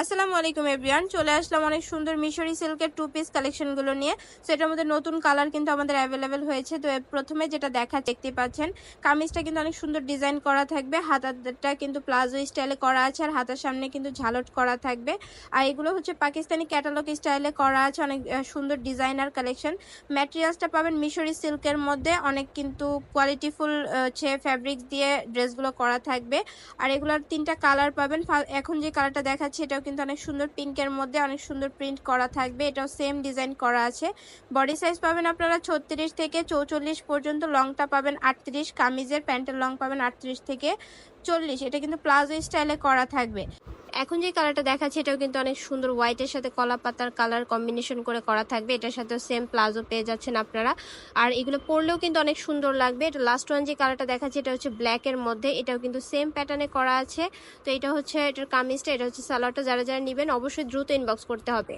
আসসালামু আলাইকুম, এভরিওয়ান। চলে আসলাম অনেক সুন্দর মিশরি সিল্কের টু পিস কালেকশনগুলো নিয়ে। সো এটার মধ্যে নতুন কালার কিন্তু আমাদের অ্যাভেলেবেল হয়েছে। তো প্রথমে যেটা দেখা দেখতে পাচ্ছেন, কামিজটা কিন্তু অনেক সুন্দর ডিজাইন করা থাকবে। হাতাটা কিন্তু প্লাজো স্টাইলে করা আছে, আর হাতার সামনে কিন্তু ঝালট করা থাকবে। আর এগুলো হচ্ছে পাকিস্তানি ক্যাটালগ স্টাইলে করা আছে, অনেক সুন্দর ডিজাইনার কালেকশন ম্যাটেরিয়ালসটা পাবেন মিশরি সিল্কের মধ্যে। অনেক কিন্তু কোয়ালিটিফুল হচ্ছে ফ্যাব্রিক্স দিয়ে ড্রেসগুলো করা থাকবে। আর এগুলোর তিনটা কালার পাবেন। এখন যে কালারটা দেখাচ্ছে, এটাও কিন্তু অনেক সুন্দর পিঙ্কের মধ্যে অনেক সুন্দর প্রিন্ট করা থাকবে। এটাও সেম ডিজাইন করা আছে। বডি সাইজ পাবেন আপনারা ছত্রিশ থেকে চৌচল্লিশ পর্যন্ত। লংটা পাবেন আটত্রিশ। কামিজের প্যান্টের লং পাবেন আটত্রিশ থেকে চল্লিশ। এটা কিন্তু প্লাজো স্টাইলে করা থাকবে। এখন যে কালারটা দেখাচ্ছি, এটাও কিন্তু অনেক সুন্দর হোয়াইটের সাথে কলা পাতার কালার কম্বিনেশন করে করা থাকবে। এটার সাথেও সেম প্লাজো পেয়ে যাচ্ছেন আপনারা। আর এগুলো পরলেও কিন্তু অনেক সুন্দর লাগবে। এটা লাস্ট ওয়ান যে কালারটা দেখাচ্ছি, এটা হচ্ছে ব্ল্যাকের মধ্যে। এটাও কিন্তু সেম প্যাটার্নে করা আছে। তো এটা হচ্ছে, এটার কামিজটা, এটা হচ্ছে সালোয়ারটা, যারা যারা নেবেন, অবশ্যই দ্রুত ইনবক্স করতে হবে।